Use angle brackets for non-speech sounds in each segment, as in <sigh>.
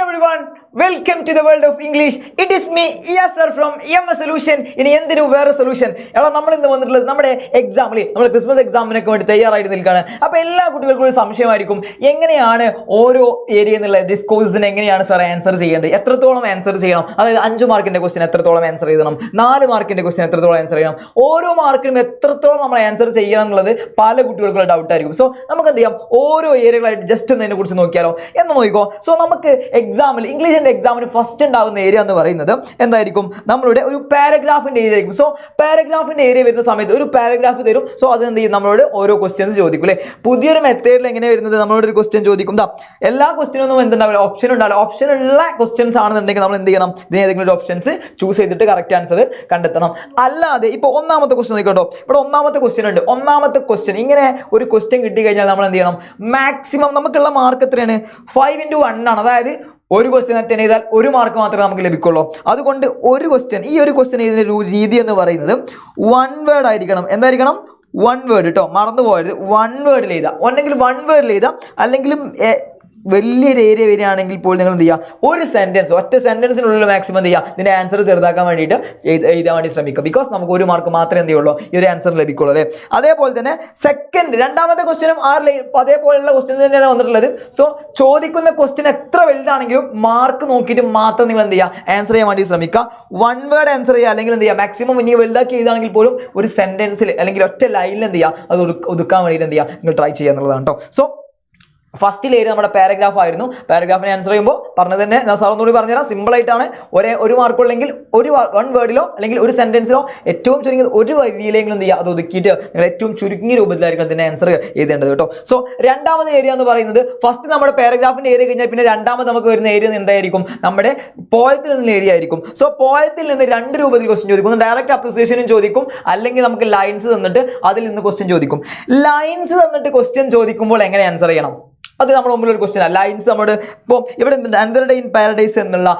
everyone welcome to the world of English it is me sir from M A solution ഇനി എന്തിനു വേറെ solution എടാ നമ്മൾ ഇന്ന് വന്നിട്ടുള്ളത് നമ്മുടെ എക്സാമിൽ നമ്മൾ ക്രിസ്മസ് എക്സാമിനൊക്കെ വേണ്ടി തയ്യാറായിട്ട് നിൽക്കുകയാണ് അപ്പോൾ എല്ലാ കുട്ടികൾക്കും ഒരു സംശയമായിരിക്കും. എങ്ങനെയാണ് ഓരോ ഏരിയ എന്നുള്ള ദിസ് കോഴ്സിന് എങ്ങനെയാണ് സാർ ആൻസർ ചെയ്യേണ്ടത്? എത്രത്തോളം ആൻസർ ചെയ്യണം? അതായത് അഞ്ച് മാർക്കിന്റെ ക്വസ്റ്റ്യൻ എത്രത്തോളം ആൻസർ ചെയ്യണം? നാല് മാർക്കിന്റെ ക്വസ്റ്റ്യൻ എത്രത്തോളം ആൻസർ ചെയ്യണം? ഓരോ മാർക്കിനും എത്രത്തോളം നമ്മൾ ആൻസർ ചെയ്യണം എന്നുള്ളത് പല കുട്ടികൾക്കുള്ള ഡൗട്ട് ആയിരിക്കും. സോ നമുക്ക് എന്ത് ചെയ്യാം? ഓരോ ഏരിയകളായിട്ട് ജസ്റ്റ് ഒന്ന് അതിനെ കുറിച്ച് നോക്കിയാലോ. എന്ന് നോക്കിക്കോ. സോ നമുക്ക് എക്സാമിൽ ഇംഗ്ലീഷിന്റെ എക്സാമിന് ഫസ്റ്റ് ഉണ്ടാകുന്ന ഏരിയ എന്ന് പറയുന്നത് എന്തായിരിക്കും? നമ്മളുടെ ഒരു പാരഗ്രാഫിന്റെ ഏരിയ ആയിരിക്കും. സോ പാരഗ്രാഫിന്റെ ഏരിയ വരുന്ന സമയത്ത് ഒരു പാരഗ്രാഫ് തരും. സോ അത് എന്ത് ചെയ്യും? നമ്മളോട് ഓരോ ക്വസ്റ്റ്യൻസ് ചോദിക്കും അല്ലേ? പുതിയൊരു മെത്തേഡിൽ എങ്ങനെ വരുന്നത്? നമ്മളോട് ഒരു ക്വസ്റ്റ്യൻ ചോദിക്കും. ദാ എല്ലാ ക്വസ്റ്റ്യനൊന്നും എന്തുണ്ടാവില്ല. ഓപ്ഷൻ ഉണ്ടാവില്ല. ഓപ്ഷൻ ഉള്ള ക്വസ്റ്റ്യൻസ് ആണെന്നുണ്ടെങ്കിൽ നമ്മൾ എന്ത് ചെയ്യണം? ഇതിന് ഏതെങ്കിലും ഒരു ഓപ്ഷൻസ് ചൂസ് ചെയ്തിട്ട് കറക്റ്റ് ആൻസർ കണ്ടെത്തണം. അല്ലാതെ ഇപ്പോൾ ഒന്നാമത്തെ ക്വസ്റ്റ്യൻ നോക്കിക്കോട്ടോ. ഇവിടെ ഒന്നാമത്തെ ക്വസ്റ്റ്യൻ ഉണ്ട്. ഒന്നാമത്തെ ക്വസ്റ്റ്യൻ ഇങ്ങനെ ഒരു ക്വസ്റ്റ്യൻ കിട്ടി കഴിഞ്ഞാൽ നമ്മൾ എന്ത് ചെയ്യണം? മാക്സിമം നമുക്കുള്ള മാർക്ക് എത്രയാണ്? ഫൈവ് ഇന്റു വൺ ആണ്. അതായത് ഒരു ക്വസ്റ്റ്യൻ അറ്റൻഡ് ചെയ്താൽ ഒരു മാർക്ക് മാത്രമേ നമുക്ക് ലഭിക്കുള്ളൂ. അതുകൊണ്ട് ഒരു ക്വസ്റ്റ്യൻ ഈ ഒരു ക്വസ്റ്റ്യൻ ഇതിന്റെ രീതി എന്ന് പറയുന്നത് വൺ വേർഡ് ആയിരിക്കണം. എന്തായിരിക്കണം? വൺ വേർഡ് കേട്ടോ മറന്നു പോയത് വൺ വേർഡിൽ എഴുതാം ഒന്നെങ്കിൽ വൺ വേർഡിൽ എഴുതാം അല്ലെങ്കിലും എ, വലിയൊരു ഏരിയ വരികയാണെങ്കിൽ പോലും നിങ്ങൾ എന്ത് ചെയ്യുക? ഒരു സെന്റൻസ് ഒറ്റ സെന്റൻസിനുള്ളിൽ മാക്സിമം എന്ത് ചെയ്യുക? ഇതിന്റെ ആൻസർ ചെറുതാക്കാൻ വേണ്ടിയിട്ട് എഴുത- എഴുതാൻ വേണ്ടി ശ്രമിക്കുക. ബിക്കോസ് നമുക്ക് ഒരു മാർക്ക് മാത്രമേ എന്ത് ചെയ്യുള്ളൂ? ഈ ഒരു ആൻസർ ലഭിക്കുള്ളൂ അല്ലേ? അതേപോലെ തന്നെ സെക്കൻഡ് രണ്ടാമത്തെ ക്വസ്റ്റ്യനും ആറ് അതേപോലെയുള്ള ക്വസ്റ്റ്യൻ തന്നെയാണ് വന്നിട്ടുള്ളത്. സോ ചോദിക്കുന്ന ക്വസ്റ്റ്യൻ എത്ര വലുതാണെങ്കിലും മാർക്ക് നോക്കിയിട്ട് മാത്രം നിങ്ങൾ എന്ത് ചെയ്യുക? ആൻസർ ചെയ്യാൻ വേണ്ടി ശ്രമിക്കുക. വൺ വേർഡ് ആൻസർ ചെയ്യുക. അല്ലെങ്കിൽ എന്ത് ചെയ്യുക? മാക്സിമം ഇനി വലുതാക്കി എഴുതാണെങ്കിൽ പോലും ഒരു സെന്റൻസിൽ അല്ലെങ്കിൽ ഒറ്റ ലൈനിൽ എന്ത് ചെയ്യുക? അത് ഒതുക്കാൻ വേണ്ടിയിട്ട് എന്ത് ചെയ്യുക? നിങ്ങൾ ട്രൈ ചെയ്യുക എന്നുള്ളതാണ് കേട്ടോ സോ ഫസ്റ്റിൽ ഏരിയ നമ്മുടെ പാരഗ്രാഫ് ആയിരുന്നു. പാരഗ്രാഫിനെ ആൻസർ ചെയ്യുമ്പോൾ പറഞ്ഞത് തന്നെ ഞാൻ സാർ ഒന്നുകൂടി പറഞ്ഞുതരാം. സിമ്പിൾ ആയിട്ടാണ്. ഒരേ ഒരു മാർക്കുള്ളെങ്കിൽ ഒരു വൺ വേർഡിലോ അല്ലെങ്കിൽ ഒരു സെന്റൻസിലോ ഏറ്റവും ചുരുങ്ങിയത് ഒരു വരിയിലെങ്കിലും എന്ത് ചെയ്യുക? അത് ഒതുക്കിയിട്ട് നിങ്ങൾ ഏറ്റവും ചുരുങ്ങിയ രൂപത്തിലായിരിക്കും അതിന്റെ ആൻസർ എഴുതേണ്ടത് കേട്ടോ. സോ രണ്ടാമത് ഏരിയ എന്ന് പറയുന്നത് ഫസ്റ്റ് നമ്മുടെ പാരഗ്രാഫിന്റെ ഏരിയ കഴിഞ്ഞാൽ പിന്നെ രണ്ടാമത് നമുക്ക് വരുന്ന ഏരിയ എന്തായിരിക്കും? നമ്മുടെ പോയത്തിൽ നിന്നുള്ള ഏരിയ ആയിരിക്കും. സോ പോയത്തിൽ നിന്ന് രണ്ട് രൂപത്തിൽ ക്വസ്റ്റ്യൻ ചോദിക്കും. ഒന്ന് ഡയറക്റ്റ് അപ്രിസിയേഷനും ചോദിക്കും. അല്ലെങ്കിൽ നമുക്ക് ലൈൻസ് തന്നിട്ട് അതിൽ നിന്ന് ക്വസ്റ്റ്യൻ ചോദിക്കും. ലൈൻസ് തന്നിട്ട് ക്വസ്റ്റ്യൻ ചോദിക്കുമ്പോൾ എങ്ങനെ ആൻസർ ചെയ്യണം? അത് നമ്മുടെ മുമ്പിൽ ഒരു ക്വസ്റ്റ്യൻ ലൈൻസ് നമ്മുടെ ഇപ്പോൾ ഇവിടെ എന്തുണ്ട്? ഇൻ പാരഡൈസ് എന്നുള്ള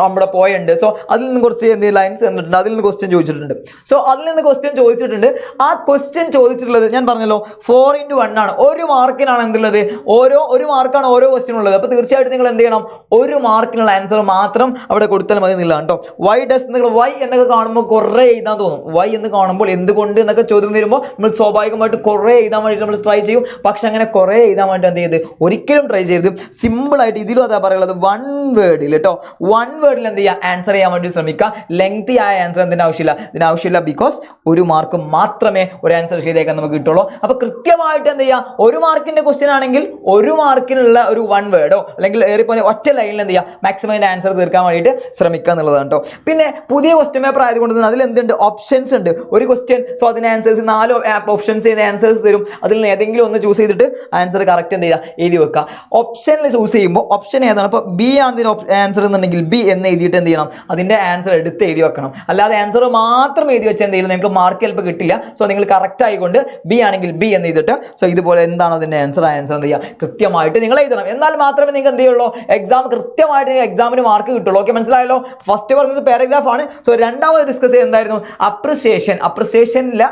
നമ്മുടെ പോയുണ്ട്. സോ അതിൽ നിന്ന് കുറച്ച് എന്ത് ലൈൻസ് തന്നിട്ടുണ്ട്? അതിൽ നിന്ന് ക്വസ്റ്റ്യൻ ചോദിച്ചിട്ടുണ്ട്. സോ അതിൽ നിന്ന് ക്വസ്റ്റ്യൻ ചോദിച്ചിട്ടുണ്ട്. ആ ക്വസ്റ്റ്യൻ ചോദിച്ചിട്ടുള്ളത് ഞാൻ പറഞ്ഞല്ലോ ഫോർ ഇന്റു വൺ ആണ്. ഒരു മാർക്കിനാണ് എന്തുള്ളത്? ഓരോ ഒരു മാർക്കാണ് ഓരോ ക്വസ്റ്റ്യൻ ഉള്ളത്. അപ്പോൾ തീർച്ചയായിട്ടും നിങ്ങൾ എന്ത് ചെയ്യണം? ഒരു മാർക്കിനുള്ള ആൻസർ മാത്രം അവിടെ കൊടുത്താൽ മതി എന്നില്ല കേട്ടോ. വൈ ഡസ് നിങ്ങൾ വൈ എന്നൊക്കെ കാണുമ്പോൾ കുറേ എഴുതാൻ തോന്നും. വൈ എന്ന് കാണുമ്പോൾ എന്തുകൊണ്ട് എന്നൊക്കെ ചോദ്യം വരുമ്പോൾ നമ്മൾ സ്വാഭാവികമായിട്ട് കുറേ എഴുതാൻ വേണ്ടിയിട്ട് നമ്മൾ ട്രൈ ചെയ്യും. പക്ഷെ അങ്ങനെ കുറേ എഴുതാൻ വേണ്ടി എന്ത് ചെയ്ത്? ഒരിക്കലും ട്രൈ ചെയ്യരുത്. സിമ്പിൾ ആയിട്ട് ഇതിലും അതാ പറയുള്ളത് വൺ വേർഡിൽ കേട്ടോ വൺ വേർഡിൽ എന്ത് ചെയ്യുക ആൻസർ ചെയ്യാൻ വേണ്ടി ശ്രമിക്കുക. ലെങ്തി ആയ ആൻസർ എന്തിന് ആവശ്യമില്ല? ഇതിന് ആവശ്യമില്ല ബിക്കോസ് ഒരു മാർക്ക് മാത്രമേ ഒരു ആൻസർ ചെയ്തേക്കാൻ നമുക്ക് കിട്ടുള്ളൂ. അപ്പോൾ കൃത്യമായിട്ട് എന്ത് ചെയ്യുക ഒരു മാർക്കിന്റെ ക്വസ്റ്റ്യൻ ആണെങ്കിൽ ഒരു മാർക്കിനുള്ള ഒരു വൺ വേർഡോ അല്ലെങ്കിൽ ഏറിപ്പോലെ ഒറ്റ ലൈനിൽ എന്ത് ചെയ്യുക മാക്സിമം അതിന്റെ ആൻസർ തീർക്കാൻ വേണ്ടിയിട്ട് ശ്രമിക്കുക എന്നുള്ളതാണ് കേട്ടോ പിന്നെ പുതിയ ക്വസ്റ്റ്യൻ പേപ്പർ ആയതുകൊണ്ട് അതിൽ എന്തുണ്ട്? ഓപ്ഷൻസ് ഉണ്ട്. ഒരു ക്വസ്റ്റ്യൻ സോ അതിന് ആൻസേഴ്സ് നാല് ഓപ്ഷൻസ് ചെയ്യുന്ന ആൻസേഴ്സ് തരും. അതിൽ നിന്ന് ഏതെങ്കിലും ഒന്ന് ചൂസ് ചെയ്തിട്ട് ആൻസർ കറക്റ്റ് എന്ത് ചെയ്യുക? എഴുതി വെക്കുക ഓപ്ഷനിൽ ചൂസ് ചെയ്യുമ്പോൾ ഓപ്ഷൻ ഏതാണ്? അപ്പോൾ ബി ആണ് ഇതിന് ആൻസർ എന്നുണ്ടെങ്കിൽ ബി എന്ന് എഴുതിയിട്ട് എന്ത് ചെയ്യണം? അതിന്റെ ആൻസർ എടുത്ത് എഴുതി വെക്കണം. അല്ലാതെ ആൻസർ മാത്രം എഴുതി വെച്ചാൽ എന്ത് ചെയ്യില്ല? നിങ്ങൾക്ക് മാർക്ക് ചിലപ്പോൾ കിട്ടില്ല. സോ നിങ്ങൾ കറക്റ്റ് ആയിക്കൊണ്ട് ബി ആണെങ്കിൽ ബി എന്ന് എഴുതിയിട്ട് സോ ഇതുപോലെ എന്താണ് അതിന്റെ ആൻസർ ആൻസർ എന്ത് ചെയ്യുക? കൃത്യമായിട്ട് നിങ്ങൾ എഴുതണം. എന്നാൽ മാത്രമേ നിങ്ങൾക്ക് എന്ത് ചെയ്യുള്ളൂ? എക്സാം കൃത്യമായിട്ട് നിങ്ങൾ എക്സാമിന് മാർക്ക് കിട്ടുള്ളൂ. ഓക്കെ മനസ്സിലായല്ലോ? ഫസ്റ്റ് പറഞ്ഞത് പാരഗ്രാഫ് ആണ്. സോ രണ്ടാമത് ഡിസ്കസ് ചെയ്യുന്നതായിരുന്നു അപ്രിസിയേഷൻ അപ്രിസിയേഷനില്ല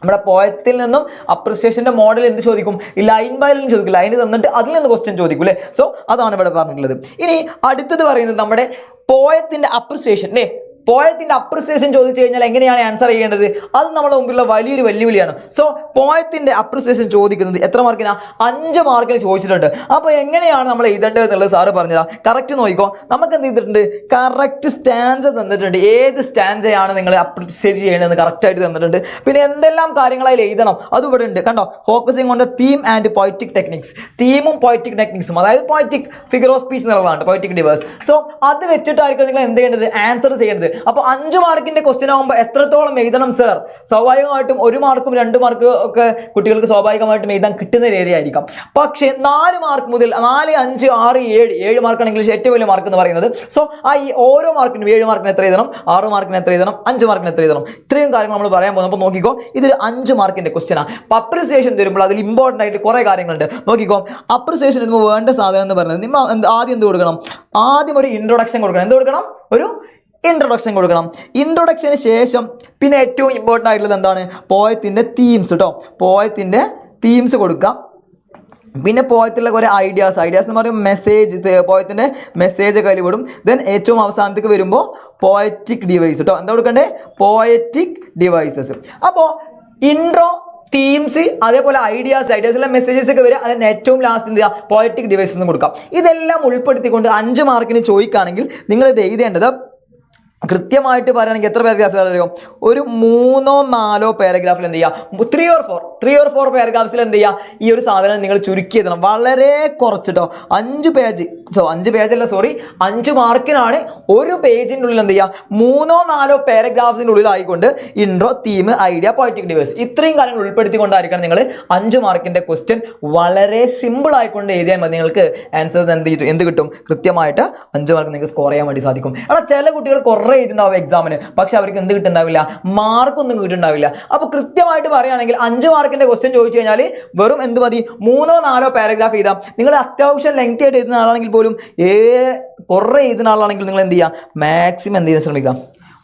നമ്മുടെ പോയത്തിൽ നിന്നും അപ്രിസിയേഷന്റെ മോഡൽ എന്ത് ചോദിക്കും? ഈ ലൈൻ ബൈ ലൈൻ ചോദിക്കും. ലൈൻ തന്നിട്ട് അതിൽ നിന്ന് ക്വസ്റ്റ്യൻ ചോദിക്കും അല്ലേ? സോ അതാണ് ഇവിടെ പറഞ്ഞിട്ടുള്ളത്. ഇനി അടുത്തത് പറയുന്നത് നമ്മുടെ പോയത്തിന്റെ അപ്രിസിയേഷൻ അല്ലേ പോയത്തിന്റെ അപ്രിസിയേഷൻ ചോദിച്ചു കഴിഞ്ഞാൽ എങ്ങനെയാണ് ആൻസർ ചെയ്യേണ്ടത്? അത് നമ്മുടെ മുമ്പിലുള്ള വലിയൊരു വെല്ലുവിളിയാണ്. സോ പോയത്തിന്റെ അപ്രിസിയേഷൻ ചോദിക്കുന്നത് എത്ര മാർക്കിനാ അഞ്ച് മാർക്കിന് ചോദിച്ചിട്ടുണ്ട്. അപ്പോൾ എങ്ങനെയാണ് നമ്മൾ എഴുതേണ്ടത് എന്നുള്ളത് സാറ് പറഞ്ഞതാ. കറക്റ്റ് നോക്കിക്കോ. നമുക്ക് എന്ത് ചെയ്തിട്ടുണ്ട്? കറക്റ്റ് സ്റ്റാൻസ് തന്നിട്ടുണ്ട്. ഏത് സ്റ്റാൻസയാണ് നിങ്ങൾ അപ്രിസിയേറ്റ് ചെയ്യേണ്ടതെന്ന് കറക്റ്റ് ആയിട്ട് തന്നിട്ടുണ്ട്. പിന്നെ എന്തെല്ലാം കാര്യങ്ങളായി എഴുതണം? അത് ഇവിടെ ഉണ്ട്. കണ്ടോ? Focusing on the theme and poetic techniques തീമും poetic ടെക്നിക്സും അതായത് പോയറ്റിക് ഫിഗർ ഓഫ് സ്പീച്ച് എന്നുള്ളതാണ്. പോയറ്റിക് ഡിവേഴ്സ് സോ അത് വെച്ചിട്ടായിരിക്കും നിങ്ങൾ എന്ത് ചെയ്യേണ്ടത്? ആൻസർ ചെയ്യേണ്ടത്. അപ്പോൾ അഞ്ച് മാർക്കിന്റെ ക്വസ്റ്റ്യൻ ആകുമ്പോൾ എത്രത്തോളം എഴുതണം സർ സ്വാഭാവികമായിട്ടും ഒരു മാർക്കും രണ്ട് മാർക്കും ഒക്കെ കുട്ടികൾക്ക് സ്വാഭാവികമായിട്ടും എഴുതാൻ കിട്ടുന്ന രീതിയായിരിക്കാം പക്ഷേ നാല് മാർക്ക് മുതൽ നാല് അഞ്ച് ആറ് ഏഴ് ഏഴ് മാർക്കാണെങ്കിൽ ഏറ്റവും വലിയ മാർക്ക് എന്ന് പറയുന്നത്. സോ ആ ഈ ഓരോ മാർക്കിനും ഏഴ് മാർക്കിന് എത്ര എഴുതണം? ആറ് മാർക്കിന് എത്ര എഴുതണം? അഞ്ച് മാർക്കിന് എത്ര എഴുതണം? ഇത്രയും കാര്യങ്ങൾ നമ്മൾ പറയാൻ പോകുന്നത്. അപ്പോൾ നോക്കിക്കോ ഇതൊരു അഞ്ച് മാർക്കിന്റെ ക്വസ്റ്റ്യൻ ആണ് അപ്പോൾ അപ്രിസിയേഷൻ തരുമ്പോൾ അതിൽ ഇമ്പോർട്ടന്റ് ആയിട്ട് കുറേ കാര്യങ്ങളുണ്ട്. നോക്കിക്കോ അപ്രിസിയേഷൻ വരുമ്പോൾ വേണ്ട സാധനം എന്ന് പറയുന്നത് നിങ്ങൾ ആദ്യം എന്ത് കൊടുക്കണം? ആദ്യം ഒരു ഇൻട്രൊഡക്ഷൻ കൊടുക്കണം. എന്ത് കൊടുക്കണം? ഒരു ഇൻട്രൊഡക്ഷൻ കൊടുക്കണം. ഇൻട്രൊഡക്ഷന് ശേഷം പിന്നെ ഏറ്റവും ഇമ്പോർട്ടന്റ് ആയിട്ടുള്ളത് എന്താണ്? പോയത്തിന്റെ തീംസ് കേട്ടോ പോയത്തിന്റെ തീംസ് കൊടുക്കാം. പിന്നെ പോയത്തിലുള്ള കുറേ ഐഡിയാസ് ഐഡിയാസ് എന്ന് പറയുമ്പോൾ മെസ്സേജ് പോയത്തിന്റെ മെസ്സേജ് കയ്യിൽ വിടും ദെൻ ഏറ്റവും അവസാനത്തേക്ക് വരുമ്പോൾ പോയറ്റിക് ഡിവൈസ് കേട്ടോ എന്താ കൊടുക്കണ്ടേ? പോയറ്റിക് ഡിവൈസസ് അപ്പോൾ ഇൻട്രോ തീംസ് അതേപോലെ ഐഡിയാസ് ഐഡിയാസിലെ മെസ്സേജസ് ഒക്കെ വരിക. അതിന് ഏറ്റവും ലാസ്റ്റ് എന്ത് ചെയ്യുക? പോയറ്റിക് ഡിവൈസസ് കൊടുക്കാം. ഇതെല്ലാം ഉൾപ്പെടുത്തിക്കൊണ്ട് അഞ്ച് മാർക്കിന് ചോദിക്കുകയാണെങ്കിൽ നിങ്ങൾ ഇത് എഴുതേണ്ടത് കൃത്യമായിട്ട് പറയുകയാണെങ്കിൽ എത്ര പാരഗ്രാഫിൽ അറിയോ ഒരു മൂന്നോ നാലോ പാരഗ്രാഫിൽ എന്ത് ചെയ്യുക three or four three or four പാരഗ്രാഫ്സിൽ എന്ത് ചെയ്യുക ഈ ഒരു സാധനം നിങ്ങൾ ചുരുക്കി എഴുതണം. വളരെ കുറച്ചിട്ടോ അഞ്ച് പേജ് സോ അഞ്ച് പേജല്ല സോറി അഞ്ച് മാർക്കിനാണ് ഒരു പേജിന്റെ ഉള്ളിൽ എന്ത് ചെയ്യുക മൂന്നോ നാലോ പാരഗ്രാഫ്സിന്റെ ഉള്ളിലായിക്കൊണ്ട് intro theme idea poetic devices ഇത്രയും കാര്യങ്ങൾ ഉൾപ്പെടുത്തിക്കൊണ്ടായിരിക്കണം നിങ്ങൾ അഞ്ച് മാർക്കിന്റെ ക്വസ്റ്റ്യൻ വളരെ സിമ്പിൾ ആയിക്കൊണ്ട് എഴുതിയാൽ മതി. നിങ്ങൾക്ക് ആൻസർ എന്ത് എന്ത് കിട്ടും? കൃത്യമായിട്ട് അഞ്ച് മാർക്ക് നിങ്ങൾക്ക് സ്കോർ ചെയ്യാൻ വേണ്ടി സാധിക്കും. എടാ ചില കുട്ടികൾ കുറേ എഴുതിണ്ടാവും എക്സാമിന് പക്ഷെ അവർക്ക് എന്ത് കിട്ടുന്നുണ്ടാവില്ല മാർക്കൊന്നും കിട്ടുന്നുണ്ടാവില്ല അപ്പോൾ കൃത്യമായിട്ട് പറയുകയാണെങ്കിൽ അഞ്ച് മാർക്കിന്റെ ക്വസ്റ്റ്യൻ ചോദിച്ചു കഴിഞ്ഞാൽ വെറും എന്ത് മതി? മൂന്നോ നാലോ പാരഗ്രാഫ് എഴുതാം. നിങ്ങൾ അത്യാവശ്യം ലെങ്ത് ആയിട്ട് എഴുതുന്ന ആളാണെങ്കിൽ പോലും ഏ കുറേ എഴുതുന്ന ആളാണെങ്കിൽ നിങ്ങൾ എന്ത് ചെയ്യുക മാക്സിമം എന്ത് ചെയ്യാൻ ശ്രമിക്കുക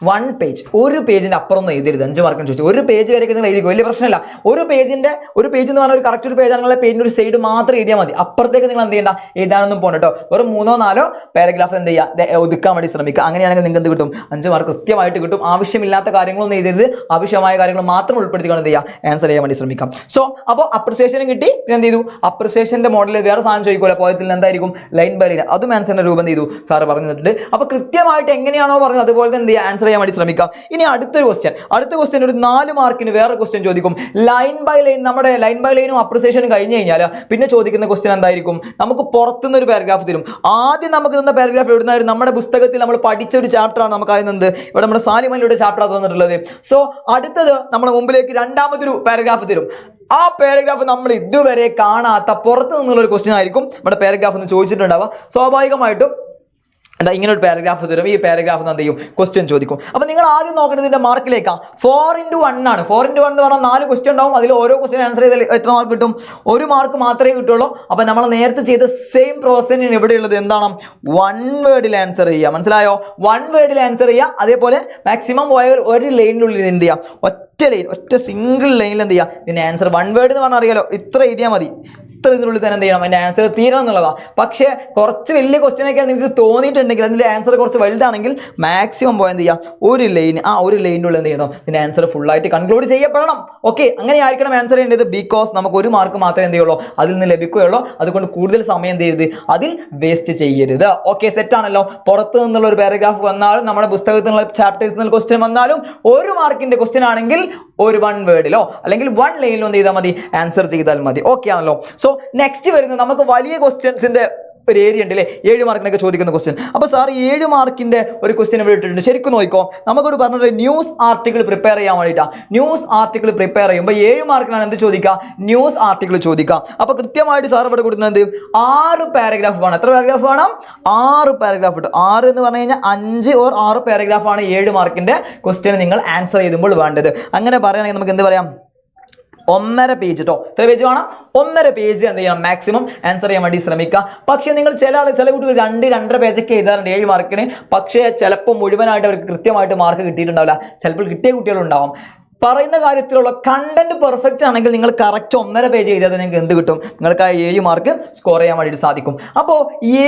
വൺ പേജ് ഒരു പേജിന്റെ അപ്പുറം ഒന്നും എഴുതരുത്. അഞ്ച് മാർക്കിന് ചോദിച്ചു ഒരു പേജ് വരെയൊക്കെ നിങ്ങൾ എഴുതിക്കും വലിയ പ്രശ്നമില്ല. ഒരു പേജിന്റെ ഒരു പേജ് എന്ന് പറഞ്ഞാൽ ഒരു കറക്റ്റ് ഒരു പേജ് ആണെങ്കിൽ പേജിന്റെ ഒരു സൈഡ് മാത്രം എഴുതിയാൽ മതി. അപ്പുറത്തേക്ക് നിങ്ങൾ എന്ത് ചെയ്യണ്ട? എഴുതാനൊന്നും പോകണം കേട്ടോ ഒരു മൂന്നോ നാലോ പാരഗ്രാഫ് എന്ത് ചെയ്യുക? ഒതുക്കാൻ വേണ്ടി ശ്രമിക്കുക. അങ്ങനെയാണെങ്കിൽ നിങ്ങൾക്ക് എന്ത് കിട്ടും? അഞ്ച് മാർക്ക് കൃത്യമായിട്ട് കിട്ടും. ആവശ്യമില്ലാത്ത കാര്യങ്ങളൊന്നും എഴുതരുത്. ആവശ്യമായ കാര്യങ്ങൾ മാത്രം ഉൾപ്പെടുത്തിക്കൊണ്ട് എന്ത് ചെയ്യുക? ആൻസർ ചെയ്യാൻ വേണ്ടി ശ്രമിക്കാം. സോ അപ്പോൾ അപ്രിസിയേഷനും കിട്ടി. പിന്നെ എന്ത് ചെയ്തു? അപ്രിസിയേഷന്റെ മോഡൽ വേറെ സാധനം ചോദിക്കൂല പോയത്തിൽ എന്തായിരിക്കും? ലൈൻ ബൈ ലൈൻ അതും ആൻസറിന്റെ രൂപം ചെയ്തു? സാറ് പറഞ്ഞിട്ടുണ്ട്. അപ്പോൾ കൃത്യമായിട്ട് എങ്ങനെയാണോ പറഞ്ഞത്? അതുപോലെ തന്നെ എന്ത് ചെയ്യുക? ആൻസർ ചെയ്യാൻ വേണ്ടി ശ്രമിക്കാം. ഇനി അടുത്ത ക്വസ്റ്റ്യൻ അടുത്ത ക്വസ്റ്റ്യൻ ഒരു നാല് മാർക്കിന് വേറെ ക്വസ്റ്റ്യൻ ചോദിക്കും. ലൈൻ ബൈ ലൈൻ നമ്മുടെ ലൈൻ ബൈ ലൈനും അപ്രിസിയേഷനും കഴിഞ്ഞ് കഴിഞ്ഞാൽ പിന്നെ ചോദിക്കുന്ന ക്വസ്റ്റ്യൻ എന്തായിരിക്കും? നമുക്ക് പുറത്തുനിന്ന് ഒരു പാരഗ്രാഫ് തരും. ആദ്യം നമുക്ക് തന്ന പാരഗ്രാഫ് എവിടുന്നായിരുന്നു നമ്മുടെ പുസ്തകത്തിൽ നമ്മൾ പഠിച്ച ഒരു ചാപ്റ്ററാണ് നമുക്ക് ആയിരുന്നത് ഇവിടെ നമ്മുടെ സാലിമലിയുടെ ചാപ്റ്റർ തന്നിട്ടുള്ളത്. സോ അടുത്തത് നമ്മുടെ മുമ്പിലേക്ക് രണ്ടാമതൊരു പാരഗ്രാഫ് തരും. ആ പാരഗ്രാഫ് നമ്മൾ ഇതുവരെ കാണാത്ത പുറത്ത് നിന്നുള്ള ഒരു ക്വസ്റ്റ്യൻ ആയിരിക്കും. നമ്മുടെ പാരഗ്രാഫ് ഒന്ന് ചോദിച്ചിട്ടുണ്ടാവുക. സ്വാഭാവികമായിട്ടും എന്താ ഇങ്ങനെ ഒരു പാരഗ്രാഫ് തരും. ഈ പാരഗ്രാഫ് എന്ത് ചെയ്യും? ക്വസ്റ്റ്യൻ ചോദിക്കും. അപ്പോൾ നിങ്ങൾ ആദ്യം നോക്കേണ്ടത് ഇതിന്റെ മാർക്കിലേക്കാണ് ഫോർ ഇന്റു വൺ ആണ്. ഫോർ ഇന്റു വൺ എന്ന് പറഞ്ഞാൽ നാല് ക്വസ്റ്റ്യൻ ഉണ്ടാവും. അതിൽ ഓരോ ക്വസ്റ്റ്യൻ ആൻസർ ചെയ്താൽ എത്ര മാർക്ക് കിട്ടും? ഒരു മാർക്ക് മാത്രമേ കിട്ടുള്ളൂ. അപ്പോൾ നമ്മൾ നേരത്തെ ചെയ്ത സെയിം പ്രോസസ്സിന് ഇവിടെയുള്ളത് എന്താണ്? വൺ വേർഡിൽ ആൻസർ ചെയ്യുക. മനസ്സിലായോ? വൺ വേർഡിൽ ആൻസർ ചെയ്യുക. അതേപോലെ മാക്സിമം പോയ ഒരു ലൈനിനുള്ളിൽ എന്ത് ചെയ്യാം ഒറ്റ ലൈൻ ഒറ്റ സിംഗിൾ ലൈനിൽ എന്ത് ചെയ്യുക? ഇതിന്റെ ആൻസർ വൺ വേർഡ് എന്ന് പറഞ്ഞാൽ അറിയാലോ. ഇത്ര എഴുതിയാൽ മതി. ഇത്ര ഇതിനുള്ളിൽ തന്നെ എന്ത് ചെയ്യണം? അതിന്റെ ആൻസർ തീരണം എന്നുള്ളതാണ് പക്ഷേ കുറച്ച് വലിയ ക്വസ്റ്റ്യൻ ഒക്കെ നിങ്ങൾക്ക് തോന്നിയിട്ടുണ്ടെങ്കിൽ അതിന്റെ ആൻസർ കുറച്ച് വലുതാണെങ്കിൽ മാക്സിമം പോയാൽ എന്ത് ചെയ്യാം? ഒരു ലൈൻ ആ ഒരു ലൈനിന്റെ ഉള്ളിൽ എന്ത് ചെയ്യണം? ഇതിന്റെ ആൻസർ ഫുള്ളായിട്ട് കൺക്ലൂഡ് ചെയ്യപ്പെടണം. ഓക്കെ അങ്ങനെ ആയിരിക്കണം ആൻസർ ചെയ്യേണ്ടത്. ബിക്കോസ് നമുക്ക് ഒരു മാർക്ക് മാത്രമേ എന്ത് ചെയ്യുള്ളൂ? അതിൽ നിന്ന് ലഭിക്കുകയുള്ളൂ. അതുകൊണ്ട് കൂടുതൽ സമയം എന്ത് ചെയ്യരുത്? അതിൽ വേസ്റ്റ് ചെയ്യരുത്. ഓക്കെ സെറ്റാണല്ലോ പുറത്ത് നിന്നുള്ള ഒരു പാരഗ്രാഫ് വന്നാലും നമ്മുടെ പുസ്തകത്തിൽ നിന്നുള്ള ചാപ്റ്റേഴ്സ് നിന്നുള്ള ക്വസ്റ്റ്യൻ വന്നാലും ഒരു മാർക്കിന്റെ ക്വസ്റ്റ്യൻ ആണെങ്കിൽ ഒരു വൺ വേർഡിലോ അല്ലെങ്കിൽ വൺ ലൈനിലോ എന്ത് ചെയ്താൽ മതി? ആൻസർ ചെയ്താൽ മതി. ഓക്കെ ആണല്ലോ. സോ നെക്സ്റ്റ് വരുന്നത് നമുക്ക് വലിയ ക്വസ്റ്റ്യൻസിന്റെ ഒരു ഏരിയ ഉണ്ട് അല്ലേ ഏഴ് മാർക്കിനൊക്കെ ചോദിക്കുന്ന ക്വസ്റ്റ്യൻ അപ്പോൾ സാർ ഏഴ് മാർക്കിന്റെ ഒരു ക്വസ്റ്റ്യൻ ഇവിടെ ഇട്ടിട്ടുണ്ട്. ശരിക്കും നോക്കിക്കോ നമുക്കൊരു പറഞ്ഞത് ന്യൂസ് ആർട്ടിക്കിൾ പ്രിപ്പയർ ചെയ്യാൻ വേണ്ടിയിട്ടാണ് ന്യൂസ് ആർട്ടിക്കിൾ പ്രിപ്പയർ ചെയ്യുമ്പോൾ ഏഴ് മാർക്കിനാണ് എന്ത് ചോദിക്കുക ന്യൂസ് ആർട്ടിക്കിൾ ചോദിക്കുക അപ്പോൾ കൃത്യമായിട്ട് സാർ ഇവിടെ കൊടുക്കുന്നത് എന്ത്? ആറ് പാരഗ്രാഫ് വേണം. എത്ര പാരഗ്രാഫ് വേണം? ആറ് പാരഗ്രാഫ് ഇട്ടു. ആറ് എന്ന് പറഞ്ഞു കഴിഞ്ഞാൽ അഞ്ച് ഓർ ആറ് പാരഗ്രാഫ് ആണ് ഏഴ് മാർക്കിന്റെ ക്വസ്റ്റ്യൻ നിങ്ങൾ ആൻസർ ചെയ്യുമ്പോൾ വേണ്ടത്. അങ്ങനെ പറയുകയാണെങ്കിൽ നമുക്ക് എന്ത് പറയാം? ഒന്നര പേജ് കേട്ടോ എത്ര പേജ് വേണം. ഒന്നര പേജ് എന്ത് ചെയ്യണം? മാക്സിമം ആൻസർ ചെയ്യാൻ വേണ്ടി ശ്രമിക്കുക. പക്ഷേ നിങ്ങൾ ചില ആൾ ചില കുട്ടികൾ രണ്ട് രണ്ടര പേജൊക്കെ എഴുതാറുണ്ട്. ഏഴ് മാർക്കിന് പക്ഷേ ചിലപ്പോൾ മുഴുവനായിട്ട് അവർക്ക് കൃത്യമായിട്ട് മാർക്ക് കിട്ടിയിട്ടുണ്ടാവില്ല. ചിലപ്പോൾ കിട്ടിയ കുട്ടികളുണ്ടാവും. പറയുന്ന കാര്യത്തിലുള്ള കണ്ടന്റ് പെർഫെക്റ്റ് ആണെങ്കിൽ നിങ്ങൾ കറക്റ്റ് ഒന്നര പേജ് ചെയ്താൽ നിങ്ങൾക്ക് എന്ത് കിട്ടും? നിങ്ങൾക്ക് ആ ഏഴ് മാർക്ക് സ്കോർ ചെയ്യാൻ വേണ്ടിയിട്ട് സാധിക്കും. അപ്പോൾ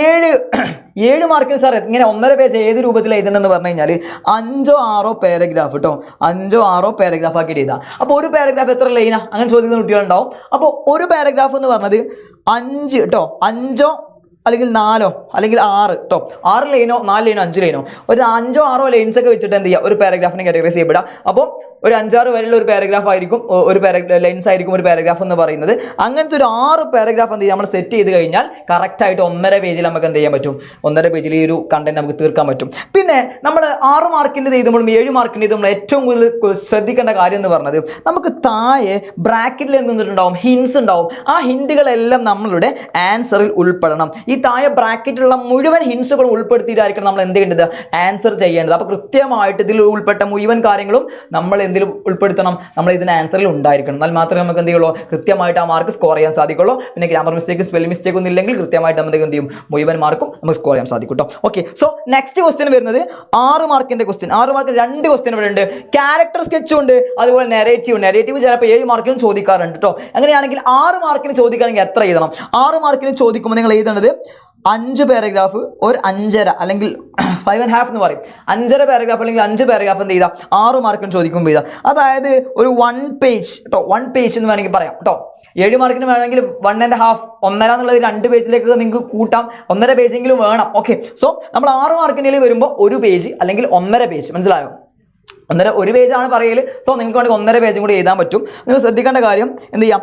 ഏഴ് <clears throat> ഏഴ് മാർക്കിന് സാർ ഇങ്ങനെ ഒന്നര പേജ് ഏത് രൂപത്തിൽ എഴുതണമെന്ന് പറഞ്ഞു കഴിഞ്ഞാൽ അഞ്ചോ ആറോ പാരഗ്രാഫ് കേട്ടോ അഞ്ചോ ആറോ പാരഗ്രാഫ് ആക്കി എഴുതാം. അപ്പോൾ ഒരു പാരഗ്രാഫ് എത്ര ലൈനാ അങ്ങനെ ചോദിക്കുന്ന കുട്ടികളുണ്ടാവും. അപ്പോൾ ഒരു പാരഗ്രാഫ് എന്ന് പറഞ്ഞത് അഞ്ച് കേട്ടോ അഞ്ചോ അല്ലെങ്കിൽ നാലോ അല്ലെങ്കിൽ ആറ് കേട്ടോ ആറ് ലൈനോ നാല് ലൈനോ അഞ്ച് ലൈനോ. ഒരു അഞ്ചോ ആറോ ലൈൻസ് ഒക്കെ വെച്ചിട്ട് എന്ത് ചെയ്യുക ഒരു പാരഗ്രാഫിനെ കാറ്റഗറൈസ് ചെയ്യപ്പെടാം അപ്പോൾ ഒരു അഞ്ചാറ് വരെയുള്ള ഒരു പാരഗ്രാഫ് ആയിരിക്കും ഒരു ലൈൻസ് ആയിരിക്കും ഒരു പാരഗ്രാഫ് എന്ന് പറയുന്നത്. അങ്ങനത്തെ ഒരു ആറ് പാരഗ്രാഫ് എന്ത് ചെയ്യുക നമ്മൾ സെറ്റ് ചെയ്ത് കഴിഞ്ഞാൽ കറക്റ്റായിട്ട് ഒന്നര പേജിൽ നമുക്ക് എന്ത് ചെയ്യാൻ പറ്റും? ഒന്നര പേജിൽ ഈ ഒരു കണ്ടന്റ് നമുക്ക് തീർക്കാൻ പറ്റും. പിന്നെ നമ്മൾ ആറ് മാർക്കിന്റെ ചെയ്തുമ്പോഴും ഏഴ് മാർക്കിന്റെ നമ്മൾ ഏറ്റവും കൂടുതൽ ശ്രദ്ധിക്കേണ്ട കാര്യം എന്ന് പറഞ്ഞത് നമുക്ക് താഴെ ബ്രാക്കറ്റിൽ നിന്നിട്ടുണ്ടാവും ഹിൻസ് ഉണ്ടാവും. ആ ഹിൻഡുകളെല്ലാം നമ്മളുടെ ആൻസറിൽ ഉൾപ്പെടണം. താഴെ ബ്രാക്കറ്റിലുള്ള മുഴുവൻ ഹിൻസുകളും ഉൾപ്പെടുത്തിയിട്ടായിരിക്കണം നമ്മൾ എന്ത് ചെയ്യേണ്ടത്? ആൻസർ ചെയ്യേണ്ടത്. അപ്പോൾ കൃത്യമായിട്ട് ഇതിൽ ഉൾപ്പെട്ട മുഴുവൻ കാര്യങ്ങളും നമ്മൾ എന്തിൽ ഉൾപ്പെടുത്തണം? നമ്മൾ ഇതിന് ആൻസറിൽ ഉണ്ടായിരിക്കണം. എന്നാൽ മാത്രമേ നമുക്ക് എന്ത് ചെയ്യുള്ളൂ? കൃത്യമായിട്ട് ആ മാർക്ക് സ്കോർ ചെയ്യാൻ സാധിക്കുള്ളൂ. പിന്നെ ഗ്രാമർ മിസ്റ്റേക്ക് സ്പെല്ലിംഗ് മിസ്റ്റേക്ക് ഒന്നും ഇല്ലെങ്കിൽ കൃത്യമായിട്ട് നമുക്ക് എന്ത് ചെയ്യും? മുഴുവൻ മാർക്കും നമുക്ക് സ്കോർ ചെയ്യാൻ സാധിക്കും കേട്ടോ ഓക്കെ സോ നെക്സ്റ്റ് ക്വസ്റ്റ്യൻ വരുന്നത് ആറ് മാർക്കിന്റെ ക്വസ്റ്റ്യൻ ആറ് മാർക്ക് രണ്ട് ക്വസ്റ്റ്യൻ ഇവിടെ ഉണ്ട്. ക്യാരക്ടർ സ്കെച്ചും ഉണ്ട്. അതുപോലെ നെറേറ്റീവ് നെറേറ്റീവ് ചിലപ്പോൾ ഏഴ് മാർക്കിനും ചോദിക്കാറുണ്ട് കേട്ടോ അങ്ങനെയാണെങ്കിൽ ആറ് മാർക്കിന് ചോദിക്കുകയാണെങ്കിൽ എത്ര എഴുതണം? ആറ് മാർക്കിന് ചോദിക്കുമ്പോൾ നിങ്ങൾ എഴുതേണ്ടത് അഞ്ച് പാരഗ്രാഫ് ഒരു അഞ്ചര അല്ലെങ്കിൽ ഫൈവ് ആൻഡ് ഹാഫ് എന്ന് പറയും. അഞ്ചര പാരഗ്രാഫ് അല്ലെങ്കിൽ അഞ്ച് പാരഗ്രാഫ് എന്ത് ചെയ്താൽ ആറ് മാർക്കിന് ചോദിക്കുമ്പോൾ ചെയ്താൽ അതായത് ഒരു വൺ പേജ് കേട്ടോ വൺ പേജ് എന്ന് വേണമെങ്കിൽ പറയാം കേട്ടോ ഏഴ് മാർക്കിന് വേണമെങ്കിൽ വൺ ആൻഡ് ഹാഫ് ഒന്നര എന്നുള്ളത് രണ്ട് പേജിലേക്ക് നിങ്ങൾക്ക് കൂട്ടാം. ഒന്നര പേജെങ്കിലും വേണം. ഓക്കെ സോ നമ്മൾ ആറ് മാർക്കിന്റെ വരുമ്പോൾ ഒരു പേജ് അല്ലെങ്കിൽ ഒന്നര പേജ് മനസ്സിലായോ? ഒന്നര ഒരു പേജാണ് പറയൽ സോ നിങ്ങൾക്ക് വേണമെങ്കിൽ ഒന്നര പേജും കൂടി എഴുതാൻ പറ്റും. നിങ്ങൾ ശ്രദ്ധിക്കേണ്ട കാര്യം എന്ത് ചെയ്യാം?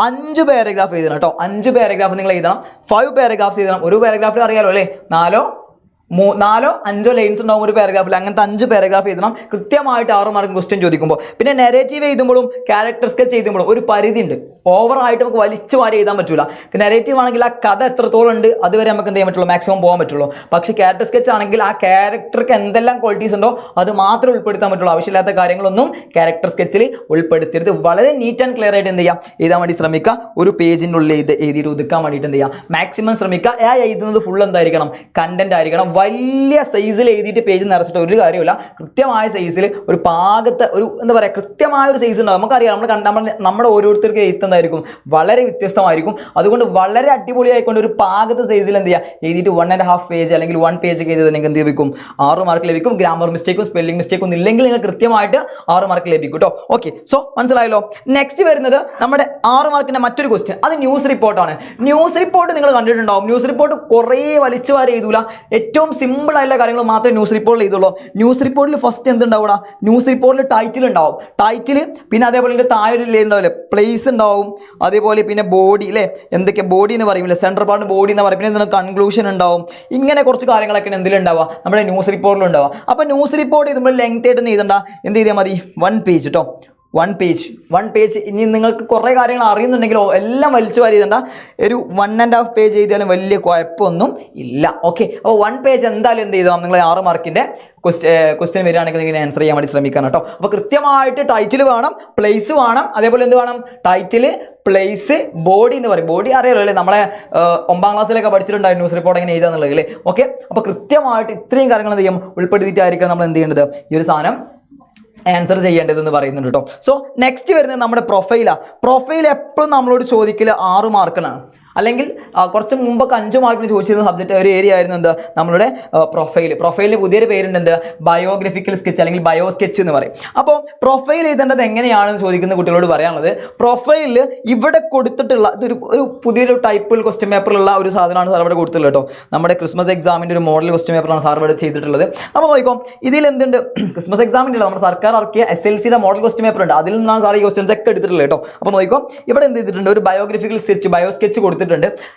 അഞ്ച് പാരഗ്രാഫ് എഴുതണം കേട്ടോ. അഞ്ച് പാരഗ്രാഫ് നിങ്ങൾ എഴുതണം. ഫൈവ് പാരഗ്രാഫ്സ് എഴുതണം. ഒരു പാരഗ്രാഫിൽ അറിയാലോ അല്ലേ? നാലോ മൂ നാലോ അഞ്ചോ ലൈൻസ് ഉണ്ടാവും ഒരു പാരഗ്രാഫിൽ അങ്ങനത്തെ അഞ്ച് പാരഗ്രാഫ് എഴുതണം. കൃത്യമായിട്ട് ആറ് മാർക്ക് ക്വസ്റ്റ്യൻ ചോദിക്കുമ്പോൾ. പിന്നെ നെറേറ്റീവ് എഴുതുമ്പോഴും ക്യാരക്ടർ സ്കെച്ച് എഴുതുമ്പോഴും ഒരു പരിധി ഉണ്ട് ഓവറായിട്ട് നമുക്ക് വലിച്ചു വാരി എഴുതാൻ പറ്റില്ല നെറേറ്റീവ് ആണെങ്കിൽ ആ കഥ എത്രത്തോളം ഉണ്ട് അതുവരെ നമുക്ക് എന്ത് ചെയ്യാൻ പറ്റുള്ളൂ? മാക്സിമം പോകാൻ പറ്റുള്ളൂ. പക്ഷേ ക്യാരക്ടർ സ്കെച്ച് ആണെങ്കിൽ ആ ക്യാരക്ടർക്ക് എന്തെല്ലാം ക്വാളിറ്റീസ് ഉണ്ടോ അത് മാത്രമേ ഉൾപ്പെടുത്താൻ പറ്റുള്ളൂ. ആവശ്യമില്ലാത്ത കാര്യങ്ങളൊന്നും ക്യാരക്ടർ സ്കെച്ചിൽ ഉൾപ്പെടുത്തരുത്. വളരെ നീറ്റ് ആൻഡ് ക്ലിയർ ആയിട്ട് എന്ത് ചെയ്യാം? എഴുതാൻ വേണ്ടി ശ്രമിക്കുക. ഒരു പേജിന്റെ ഉള്ളിൽ എഴുതി എഴുതിയിട്ട് ഒതുക്കാൻ വേണ്ടിയിട്ട് എന്ത് ചെയ്യുക മാക്സിമം ശ്രമിക്കുക. ആ എഴുതുന്നത് ഫുൾ എന്തായിരിക്കണം? കണ്ടന്റ് ആയിരിക്കണം. വലിയ സൈസിൽ എഴുതിയിട്ട് പേജ് നിറച്ചിട്ട് ഒരു കാര്യമില്ല കൃത്യമായ സൈസിൽ ഒരു പാകത്തെ ഒരു എന്താ പറയുക കൃത്യമായ ഒരു സൈസ് ഉണ്ടാവും. നമുക്കറിയാം നമ്മൾ കണ്ട നമ്മൾ നമ്മുടെ ഓരോരുത്തർക്ക് എഴുത്തുന്നതായിരിക്കും വളരെ വ്യത്യസ്തമായിരിക്കും. അതുകൊണ്ട് വളരെ അടിപൊളിയായിക്കൊണ്ട് ഒരു പാകത്തെ സൈസിൽ എന്ത് ചെയ്യുക എഴുതിയിട്ട് വൺ ആൻഡ് ഹാഫ് പേജ് അല്ലെങ്കിൽ വൺ പേജ് ഒക്കെ എഴുതി നിങ്ങൾക്ക് എന്ത് ലഭിക്കും? ആറ് മാർക്ക് ലഭിക്കും. ഗ്രാമർ മിസ്റ്റേക്കും സ്പെല്ലിംഗ് മിസ്റ്റേക്കും ഒന്നും ഇല്ലെങ്കിൽ നിങ്ങൾ കൃത്യമായിട്ട് ആറ് മാർക്ക് ലഭിക്കും കേട്ടോ. ഓക്കെ സോ മനസ്സിലായല്ലോ? നെക്സ്റ്റ് വരുന്നത് നമ്മുടെ ആറ് മാർക്കിന്റെ മറ്റൊരു ക്വസ്റ്റ്യൻ അത് ന്യൂസ് റിപ്പോർട്ടാണ് ന്യൂസ് റിപ്പോർട്ട് നിങ്ങൾ കണ്ടിട്ടുണ്ടാവും. ന്യൂസ് റിപ്പോർട്ട് കുറേ വലിച്ചു വാരി എഴുതൂല. ഏറ്റവും സിമ്പിൾ ആയിട്ടുള്ള കാര്യങ്ങൾ മാത്രമേ ന്യൂസ് റിപ്പോർട്ടിൽ ചെയ്തുള്ളൂ ന്യൂസ് റിപ്പോർട്ടിൽ ഫസ്റ്റ് എന്തുണ്ടാവുക ന്യൂസ് റിപ്പോർട്ടിൽ ടൈറ്റിൽ ഉണ്ടാവും. ടൈറ്റിൽ പിന്നെ അതേപോലെ ഇതിന്റെ താഴെ ഒരു ഉണ്ടാവില്ലേ? പ്ലേസ് ഉണ്ടാവും. അതേപോലെ പിന്നെ ബോഡി അല്ലേ എന്തൊക്കെ ബോഡി എന്ന് പറയുമില്ലേ സെൻട്രൽ പാർട്ട് ബോഡി എന്ന് പറയും. പിന്നെ എന്താണ് കൺക്ലൂഷൻ ഉണ്ടാവും. ഇങ്ങനെ കുറച്ച് കാര്യങ്ങളൊക്കെ എന്തിലുണ്ടാവുക നമ്മുടെ ന്യൂസ് റിപ്പോർട്ടിൽ ഉണ്ടാവുക. അപ്പോൾ ന്യൂസ് റിപ്പോർട്ട് ചെയ്യുമ്പോൾ ലെങ്ത് ആയിട്ട് എഴുതണ്ട. എന്ത് ചെയ്താൽ മതി? വൺ പേജ് കേട്ടോ വൺ പേജ് വൺ പേജ് ഇനി നിങ്ങൾക്ക് കുറേ കാര്യങ്ങൾ അറിയുന്നുണ്ടെങ്കിലോ എല്ലാം വലിച്ചു വാരി ഒരു വൺ ആൻഡ് ഹാഫ് പേജ് ചെയ്താലും വലിയ കുഴപ്പമൊന്നും ഇല്ല. ഓക്കെ അപ്പോൾ വൺ പേജ് എന്തായാലും എന്ത് ചെയ്തോ നിങ്ങൾ ആറ് മാർക്കിന്റെ ക്വസ്റ്റ്യൻ വരികയാണെങ്കിൽ ഇങ്ങനെ ആൻസർ ചെയ്യാൻ വേണ്ടി ശ്രമിക്കണം കേട്ടോ. അപ്പോൾ കൃത്യമായിട്ട് ടൈറ്റിൽ വേണം പ്ലേസ് വേണം. അതേപോലെ എന്ത് വേണം? ടൈറ്റിൽ പ്ലേസ് ബോഡി എന്ന് പറയും. ബോഡി അറിയാലോ അല്ലേ? നമ്മളെ ഒമ്പാം ക്ലാസ്സിലൊക്കെ പഠിച്ചിട്ടുണ്ടായിരുന്നു ന്യൂസ് റിപ്പോർട്ട് എങ്ങനെ എഴുതാന്നുള്ളത് അല്ലേ? ഓക്കെ അപ്പോൾ കൃത്യമായിട്ട് ഇത്രയും കാര്യങ്ങൾ എന്ത് ചെയ്യും? ഉൾപ്പെടുത്തിയിട്ടായിരിക്കും നമ്മൾ എന്ത് ചെയ്യേണ്ടത്? ഈ ഒരു സാധനം ആൻസർ ചെയ്യേണ്ടതെന്ന് പറയുന്നുണ്ട് കേട്ടോ സോ നെക്സ്റ്റ് വരുന്നത് നമ്മുടെ പ്രൊഫൈലാണ് പ്രൊഫൈൽ എപ്പോഴും നമ്മളോട് ചോദിക്കൽ ആറ് മാർക്കിനാണ് അല്ലെങ്കിൽ കുറച്ച് മുമ്പൊക്കെ അഞ്ച് മാർക്കിന് ചോദിച്ചിരുന്ന സബ്ജക്റ്റ് ഒരു ഏരിയ ആയിരുന്നു എന്ത്? നമ്മുടെ പ്രൊഫൈൽ പ്രൊഫൈലിന് പുതിയൊരു പേരുണ്ട് എന്ത്? ബയോഗ്രഫിക്കൽ സ്കെച്ച് അല്ലെങ്കിൽ ബയോ സ്കെച്ച് എന്ന് പറയും. അപ്പോൾ പ്രൊഫൈൽ എഴുതേണ്ടത് എങ്ങനെയാണെന്ന് ചോദിക്കുന്ന കുട്ടികളോട് പറയാനുള്ളത് പ്രൊഫൈലിൽ ഇവിടെ കൊടുത്തിട്ടുള്ള ഇതൊരു ഒരു പുതിയൊരു ടൈപ്പിൽ ക്വസ്റ്റ്യൻ പേപ്പറിലുള്ള ഒരു സാധനമാണ് സാർ ഇവിടെ കൊടുത്തിട്ടുള്ളത് കേട്ടോ. നമ്മുടെ ക്രിസ്മസ് എക്സാമിന്റെ ഒരു മോഡൽ ക്വസ്റ്റ്യൻ പേപ്പറാണ് സാർ ഇവിടെ ചെയ്തിട്ടുള്ളത്. അപ്പോൾ നോക്കിക്കോ ഇതിൽ എന്തുണ്ട്? ക്രിസ്മസ് എക്സാമിന്റെ നമ്മുടെ സർക്കാർ ഇറക്കിയ എസ് എൽ സിയുടെ മോഡൽ ക്വസ്റ്റ്യൻ പേപ്പർ ഉണ്ട്. അതിൽ നിന്നാണ് സാർ ഈ ക്വസ്റ്റ്യൻസ് ഒക്കെ എടുത്തിട്ടുള്ളത് കേട്ടോ. അപ്പോൾ നോക്കിക്കോ ഇവിടെ എന്ത് ചെയ്തിട്ടുണ്ട്? ഒരു ബയോഗ്രഫിക്കൽ സ്കെച്ച് ബയോ സ്കെച്ച് കൊടുത്തിട്ടുണ്ട്.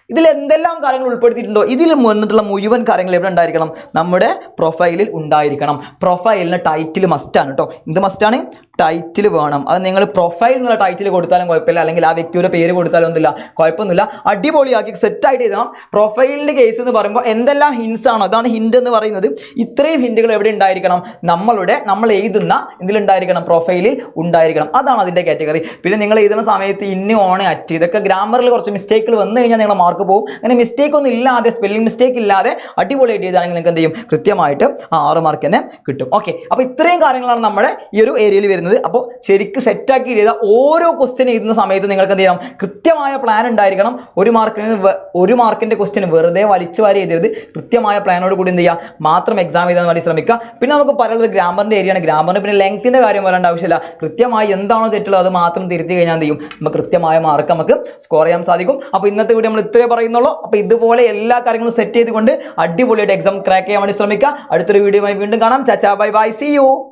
ഇതിൽ എന്തെല്ലാം കാര്യങ്ങൾ ഉൾപ്പെടുത്തിയിട്ടുണ്ടോ? ഇതിൽ വന്നിട്ടുള്ള മുഴുവൻ കാര്യങ്ങൾ എവിടെ ഉണ്ടായിരിക്കണം? നമ്മുടെ പ്രൊഫൈലിൽ ഉണ്ടായിരിക്കണം. പ്രൊഫൈലിന് ടൈറ്റിൽ മസ്റ്റാണ് കേട്ടോ എന്ത് മസ്റ്റാണ് ടൈറ്റിൽ വേണം. അത് നിങ്ങൾ പ്രൊഫൈൽ എന്നുള്ള ടൈറ്റിൽ കൊടുത്താലും കുഴപ്പമില്ല. അല്ലെങ്കിൽ ആ വ്യക്തിയുടെ പേര് കൊടുത്താലും ഒന്നുമില്ല. കുഴപ്പമൊന്നുമില്ല. അടിപൊളിയാക്കി സെറ്റായിട്ട് എഴുതണം. പ്രൊഫൈലിന്റെ കേസ് എന്ന് പറയുമ്പോൾ എന്തെല്ലാം ഹിൻസ് ആണോ? അതാണ് ഹിൻഡ് എന്ന് പറയുന്നത്. ഇത്രയും ഹിൻഡുകൾ എവിടെ ഉണ്ടായിരിക്കണം? നമ്മളുടെ നമ്മൾ എഴുതുന്ന ഇതിലുണ്ടായിരിക്കണം പ്രൊഫൈലിൽ ഉണ്ടായിരിക്കണം. അതാണ് അതിന്റെ കാറ്റഗറി പിന്നെ നിങ്ങൾ എഴുതുന്ന സമയത്ത് ഇന്ന് ഓൺ അറ്റ് ഇതൊക്കെ ഗ്രാമറിൽ കുറച്ച് മിസ്റ്റേക്കുകൾ വന്നു കഴിഞ്ഞാൽ നിങ്ങളുടെ മാർക്ക് പോകും അങ്ങനെ മിസ്റ്റേക്ക് ഒന്നും ഇല്ലാതെ സ്പെല്ലിംഗ് മിസ്റ്റേക്ക് ഇല്ലാതെ അടിപൊളിയായിട്ട് എഴുതാണെങ്കിൽ നിങ്ങൾക്ക് എന്ത് ചെയ്യും? കൃത്യമായിട്ട് ആറ് മാർക്ക് തന്നെ കിട്ടും. ഓക്കെ അപ്പോൾ ഇത്രയും കാര്യങ്ങളാണ് നമ്മുടെ ഈ ഒരു ഏരിയയിൽ വരുന്നത്. അപ്പോൾ ശരിക്ക് സെറ്റാക്കി എഴുതുക ഓരോ ക്വസ്റ്റ്യൻ എഴുതുന്ന സമയത്ത് നിങ്ങൾക്ക് എന്ത് ചെയ്യണം? കൃത്യമായ പ്ലാൻ ഉണ്ടായിരിക്കണം. ഒരു മാർക്കിന് ഒരു മാർക്കിന്റെ ക്വസ്റ്റ്യൻ വെറുതെ വലിച്ചു വാരി എഴുതരുത്. കൃത്യമായ പ്ലാനോട് കൂടി എന്ത് ചെയ്യുക മാത്രം എക്സാം എഴുതാൻ വേണ്ടി ശ്രമിക്കുക. പിന്നെ നമുക്ക് പറയുന്നത് ഗ്രാമറിന്റെ ഏരിയയാണ് ഗ്രാമറിന് പിന്നെ ലെങ്ത്തിന്റെ കാര്യം വരേണ്ട ആവശ്യമില്ല. കൃത്യമായി എന്താണോ തെറ്റുള്ളത് അത് മാത്രം തിരുത്തി കഴിഞ്ഞാൽ എന്ത് ചെയ്യും? നമുക്ക് കൃത്യമായ മാർക്ക് നമുക്ക് സ്കോർ ചെയ്യാൻ സാധിക്കും. അപ്പോൾ ഇന്നത്തെ വീഡിയോ നമ്മൾ ഇത്രയേ പറയുന്നുള്ളൂ. അപ്പോൾ ഇതുപോലെ എല്ലാ കാര്യങ്ങളും സെറ്റ് ചെയ്തുകൊണ്ട് അടിപൊളിയായിട്ട് എക്സാം ക്രാക്ക് ചെയ്യാൻ വേണ്ടി ശ്രമിക്കുക. അടുത്തൊരു വീഡിയോയുമായി വീണ്ടും കാണാം. ചാച്ചാ ബൈ ബൈ സി യു